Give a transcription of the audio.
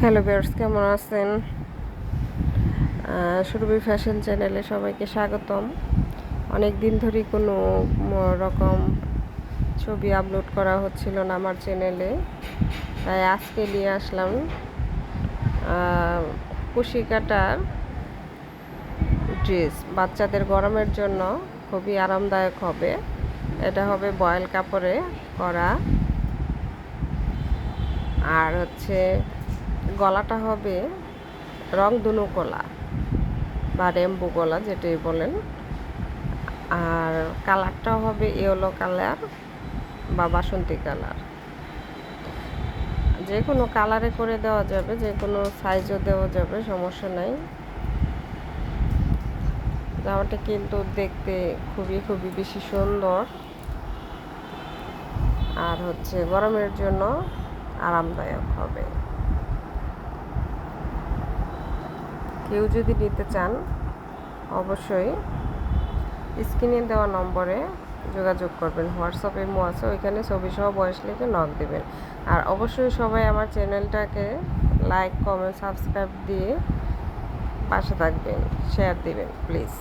Hello বিয়ার্স কেমন আছেন? সুরভি fashion চ্যানেলে সবাইকে স্বাগতম। অনেক দিন ধরেই কোনো রকম ছবি আপলোড করা হচ্ছিল না আমার চ্যানেলে। তাই আজকে নিয়ে আসলাম কুশি কাটার ড্রেস। বাচ্চাদের গরমের জন্য খুবই আরামদায়ক হবে। এটা হবে বয়েল কাপড়ে করা। আর হচ্ছে গলাটা হবে রং দুনু কলা বা রেম্বু গলা যেটাই বলেন। আর কালারটা হবে ইয়েলো কালার বা বাসন্তী কালার। যে কোনো কালারে করে দেওয়া যাবে যে কোনো সাইজও দেওয়া যাবে, সমস্যা নাই। জামাটা কিন্তু দেখতে খুবই খুবই বেশি সুন্দর। আর হচ্ছে গরমের জন্য আরামদায়ক হবে। কেউ যদি নিতে চান, অবশ্যই স্ক্রিনে দেওয়া নম্বরে যোগাযোগ করবেন। হোয়াটসঅ্যাপে মো আছে, ওইখানে ছবি সহ বয়স লিখে নক দেবেন। আর অবশ্যই সবাই আমার চ্যানেলটাকে লাইক কমেন্ট সাবস্ক্রাইব দিয়ে পাশে থাকবেন শেয়ার দিবেন প্লিজ